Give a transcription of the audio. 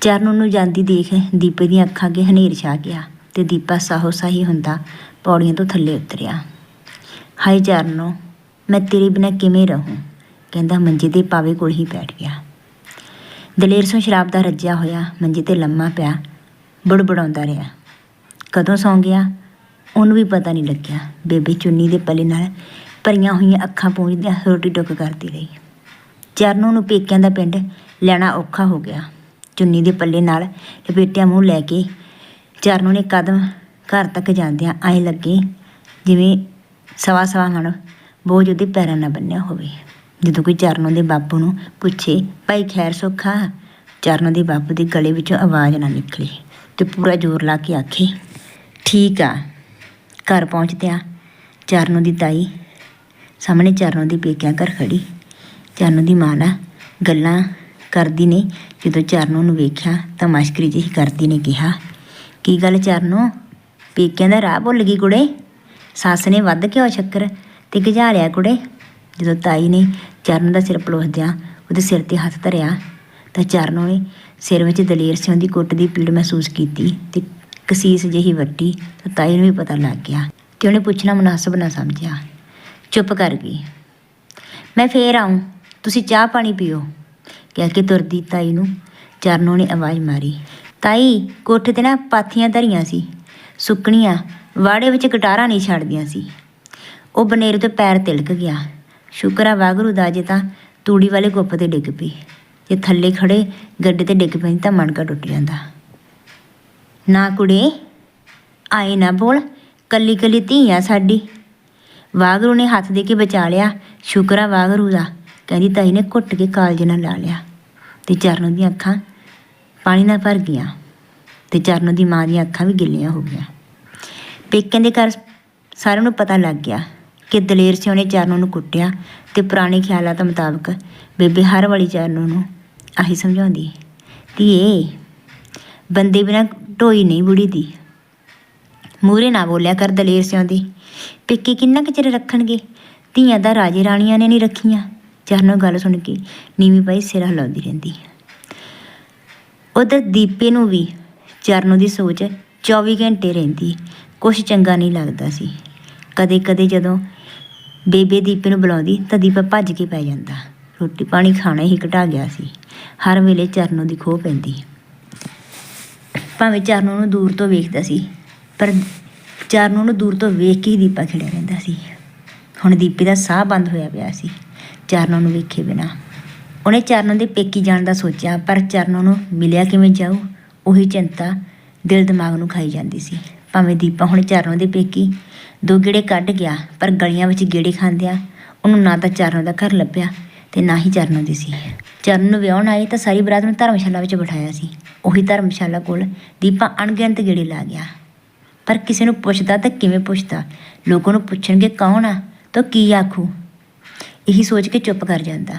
ਚਰਨ ਨੂੰ ਜਾਂਦੀ ਦੇਖ ਦੀਪੇ ਦੀਆਂ ਅੱਖਾਂ ਅੱਗੇ ਹਨੇਰ ਛਾ ਗਿਆ ਤੇ ਦੀਪਾ ਸਾਹੋ ਸਾਹੀ ਹੁੰਦਾ ਪੌੜੀਆਂ ਤੋਂ ਥੱਲੇ ਉਤਰਿਆ। ਹਾਏ ਚਰਨੋ, ਮੈਂ ਤੇਰੇ ਬਿਨਾਂ ਕਿਵੇਂ ਰਹੂੰ? ਕਹਿੰਦਾ ਮੰਜੇ ਦੇ ਪਾਵੇ ਕੋਲ ਹੀ ਬੈਠ ਗਿਆ। ਦਲੇਰ ਸਿੰਘ ਸ਼ਰਾਬ ਦਾ ਰੱਜਿਆ ਹੋਇਆ ਮੰਜੇ ਤੇ ਲੰਮਾ ਪਿਆ, ਬੜਬੜਾਉਂਦਾ ਰਿਹਾ। ਕਦੋਂ ਸੌਂ ਗਿਆ? ਉਹਨੂੰ ਵੀ ਪਤਾ ਨਹੀਂ ਲੱਗਿਆ। ਬੇਬੇ ਚੁੰਨੀ ਦੇ ਪੱਲੇ ਨਾਲ ਭਰੀਆਂ ਹੋਈਆਂ ਅੱਖਾਂ ਪੂੰਝਦਿਆਂ ਰੋਟੀ ਟੁੱਕ ਕਰਦੀ ਰਹੀ। ਚਰਨੋਂ ਨੂੰ ਪੇਕਿਆਂ ਦਾ ਪਿੰਡ ਲੈਣਾ ਔਖਾ ਹੋ ਗਿਆ। ਚੁੰਨੀ ਦੇ ਪੱਲੇ ਨਾਲ ਲਪੇਟਿਆ ਮੂੰਹ ਲੈ ਕੇ ਚਰਨੋਂ ਨੇ ਕਦਮ ਘਰ ਤੱਕ ਜਾਂਦਿਆਂ ਐਂ ਲੱਗੇ, ਜਿਵੇਂ ਸਵਾ ਸਵਾ ਮਣ ਬੋਝ ਉਹਦੇ ਪੈਰਾਂ ਨਾਲ ਬੰਨਿਆ ਹੋਵੇ। ਜਦੋਂ ਕੋਈ ਚਰਨੋਂ ਦੇ ਬਾਪੂ ਨੂੰ ਪੁੱਛੇ, ਭਾਈ ਖੈਰ ਸੁੱਖਾ? ਚਰਨੋਂ ਦੇ ਬਾਪੂ ਦੇ ਗਲੇ ਵਿੱਚੋਂ ਆਵਾਜ਼ ਨਾ ਨਿਕਲੇ ਤੇ ਪੂਰਾ ਜ਼ੋਰ ਲਾ ਕੇ ਆਖੇ, ਠੀਕ ਆ, ਘਰ ਪਹੁੰਚਦਿਆਂ ਚਰਨੋਂ ਦੀ ਤਾਈ ਸਾਹਮਣੇ ਚਰਨੋਂ ਦੀ ਪੇਕਿਆਂ ਘਰ ਖੜੀ। ਚਰਨੋਂ ਦੀ ਮਾਂ ਨਾਲ ਗੱਲਾਂ ਕਰਦੀ ਨੇ। ਜਦੋਂ ਚਰਨੋ ਨੂੰ ਵੇਖਿਆ ਤਾਂ ਮਸ਼ਕਰੀ ਜਿਹੀ ਕਰਦੀ ਨੇ ਕਿਹਾ, ਕੀ ਗੱਲ ਚਰਨੋ? ਪੇਕਿਆਂ ਦਾ ਰਾਹ ਭੁੱਲ ਗਈ ਕੁੜੇ? ਸੱਸ ਨੇ ਵੱਧ ਘਿਓ ਸ਼ੱਕਰ ਤੇ ਗਜਾ ਲਿਆ ਕੁੜੇ? ਜਦੋਂ ਤਾਈ ਨੇ ਚਰਨ ਦਾ ਸਿਰ ਪਲੋਸਦਿਆਂ ਉਹਦੇ ਸਿਰ ਤੇ ਹੱਥ ਧਰਿਆ, ਤਾਂ ਚਰਨੋ ਨੇ ਸਿਰ ਵਿੱਚ ਦਲੇਰ ਸਿੰਘ ਦੀ ਕੁੱਟ ਦੀ ਪੀੜ ਮਹਿਸੂਸ ਕੀਤੀ ਤੇ ਕਸੀਸ ਜਿਹੀ ਵੱਟੀ ਤਾਂ ਤਾਈ ਨੂੰ ਵੀ ਪਤਾ ਲੱਗ ਗਿਆ ਤੇ ਉਹਨੇ ਪੁੱਛਣਾ ਮੁਨਾਸਬ ਨਾ ਸਮਝਿਆ, ਚੁੱਪ ਕਰ ਗਈ। ਮੈਂ ਫੇਰ ਆਉਂ ਤੁਸੀਂ ਚਾਹ ਪਾਣੀ ਪੀਓ। ਕਹਿ ਕੇ ਤੁਰਦੀ ਤਾਈ ਨੂੰ। ਚਰਨੋਂ ਨੇ ਆਵਾਜ਼ ਮਾਰੀ, ਤਾਈ, ਕੋਠੇ ਤੇ ਨਾ ਪਾਥੀਆਂ ਧਰੀਆਂ ਸੀ। ਸੁੱਕਣੀਆਂ ਵਾੜੇ ਵਿੱਚ ਗਟਾਰਾਂ ਨਹੀਂ ਛੱਡਦੀਆਂ ਸੀ। ਉਹ ਬਨੇਰੇ ਤੋਂ ਪੈਰ ਤਿਲਕ ਗਿਆ। ਸ਼ੁਕਰ ਆ ਵਾਗਰੂ ਦਾ, ਜੇ ਤਾਂ ਤੂੜੀ ਵਾਲੇ ਗੁੱਪ ਤੇ ਡਿੱਗ ਪਈ। ਜੇ ਥੱਲੇ ਖੜੇ ਗੱਡੇ ਤੇ ਡਿੱਗ ਪੈਂਦੀ ਤਾਂ ਮਣਕਾ ਟੁੱਟ ਜਾਂਦਾ। ਨਾ ਕੁੜੇ, ਆਏ ਨਾ ਬੋਲ ਕੱਲੀ ਕੱਲੀ ਧੀ ਆ ਸਾਡੀ। ਵਾਗਰੂ ਨੇ ਹੱਥ ਦੇ ਕੇ ਬਚਾ ਲਿਆ। ਸ਼ੁਕਰ ਆ ਵਾਗਰੂ ਦਾ। ਕਹਿੰਦੀ ਤਾਈ ਨੇ ਘੁੱਟ ਕੇ ਕਾਲਜ ਨਾਲ ਲਾ ਲਿਆ। ਤੇ ਚਰਨ ਦੀਆਂ ਅੱਖਾਂ ਪਾਣੀ ਨਾਲ ਭਰ ਗਈਆਂ। ਤੇ ਚਰਨ ਦੀ ਮਾਂ ਦੀਆਂ ਅੱਖਾਂ ਵੀ ਗਿੱਲੀਆਂ ਹੋ ਗਈਆਂ। ਪੇਕਿਆਂ ਦੇ ਘਰ ਸਾਰਿਆਂ ਨੂੰ ਪਤਾ ਲੱਗ ਗਿਆ ਕਿ ਦਲੇਰ ਸਿੰਘ ਨੇ ਚਰਨ ਨੂੰ ਕੁੱਟਿਆ ਤੇ ਪੁਰਾਣੇ ਖਿਆਲਾਂ ਦੇ ਮੁਤਾਬਕ ਬੇਬੇ ਹਰ ਵਾਲੀ ਚਰਨ ਨੂੰ ਆਹੀ ਸਮਝਾਉਂਦੀ, ਧੀਏ, ਬੰਦੇ ਬਿਨਾ ਢੋਈ ਨਹੀਂ ਬੁੜੀ ਦੀ ਮੂਰੇ ਨਾ ਬੋਲਿਆ ਕਰ ਦਲੇਰ ਸਿੰਘ ਦੀ। ਪੇਕੇ ਕਿੰਨਾ ਕੁ ਚਿਰ ਰੱਖਣਗੇ? ਧੀਆਂ ਦਾ ਰਾਜੇ ਰਾਣੀਆਂ ਨੇ ਨਹੀਂ ਰੱਖੀਆਂ। ਚਰਨੋਂ ਗੱਲ ਸੁਣ ਕੇ ਨੀਵੀਂ ਪਾਈ ਸਿਰ ਹਿਲਾਉਂਦੀ ਰਹਿੰਦੀ ਉਧਰ ਦੀਪੇ ਨੂੰ ਵੀ ਚਰਨੋਂ ਦੀ ਸੋਚ 24 ਘੰਟੇ ਰਹਿੰਦੀ ਕੁਛ ਚੰਗਾ ਨਹੀਂ ਲੱਗਦਾ ਸੀ। ਕਦੇ ਕਦੇ ਜਦੋਂ ਬੇਬੇ ਦੀਪੇ ਨੂੰ ਬੁਲਾਉਂਦੀ ਤਾਂ ਦੀਪਾ ਭੱਜ ਕੇ ਪੈ ਜਾਂਦਾ। ਰੋਟੀ ਪਾਣੀ ਖਾਣਾ ਹੀ ਘਟਾ ਗਿਆ ਸੀ। ਹਰ ਵੇਲੇ ਚਰਨੋਂ ਦੀ ਖੋਹ ਪੈਂਦੀ ਭਾਵੇਂ ਚਰਨੋਂ ਨੂੰ ਦੂਰ ਤੋਂ ਵੇਖਦਾ ਸੀ, ਪਰ ਚਰਨੋਂ ਨੂੰ ਦੂਰ ਤੋਂ ਵੇਖ ਕੇ ਹੀ ਦੀਪਾ ਖਿੜਿਆ ਰਹਿੰਦਾ ਸੀ। ਹੁਣ ਦੀਪੇ ਦਾ ਸਾਹ ਬੰਦ ਹੋਇਆ ਪਿਆ ਸੀ। ਚਰਨੋਂ ਨੂੰ ਵੇਖੇ ਬਿਨਾ। ਉਹਨੇ ਚਰਨੋਂ ਦੇ ਪੇਕੀ ਜਾਣ ਦਾ ਸੋਚਿਆ, ਪਰ ਚਰਨੋਂ ਨੂੰ ਮਿਲਿਆ ਕਿਵੇਂ ਜਾਊ? ਉਹੀ ਚਿੰਤਾ ਦਿਲ ਦਿਮਾਗ ਨੂੰ ਖਾਈ ਜਾਂਦੀ ਸੀ। ਭਾਵੇਂ ਦੀਪਾ ਹੁਣ ਚਰਨੋਂ ਦੇ ਪੇਕੀ ਦੋ ਗੇੜੇ ਕੱਢ ਗਿਆ, ਪਰ ਗਲੀਆਂ ਵਿੱਚ ਗੇੜੇ ਖਾਂਦਿਆਂ ਉਹਨੂੰ ਨਾ ਤਾਂ ਚਰਨੋਂ ਦਾ ਘਰ ਲੱਭਿਆ ਤੇ ਨਾ ਹੀ ਚਰਨੋਂ ਦੀ ਸੀ। ਚਰਨ ਨੂੰ ਵਿਆਹਣ ਆਏ ਤਾਂ ਸਾਰੀ ਬਰਾਤ ਨੂੰ ਧਰਮਸ਼ਾਲਾ ਵਿੱਚ ਬਿਠਾਇਆ ਸੀ। ਉਹੀ ਧਰਮਸ਼ਾਲਾ ਕੋਲ ਦੀਪਾ ਅਣਗਿਣਤ ਗੇੜੇ ਲਾ ਗਿਆ। ਪਰ ਕਿਸੇ ਨੂੰ ਪੁੱਛਦਾ ਤਾਂ ਕਿਵੇਂ ਪੁੱਛਦਾ? ਲੋਕਾਂ ਨੂੰ ਪੁੱਛਣਗੇ ਕੌਣ ਆ? ਤਾਂ ਕੀ ਆਖੂ? ਇਹੀ ਸੋਚ ਕੇ ਚੁੱਪ ਕਰ ਜਾਂਦਾ।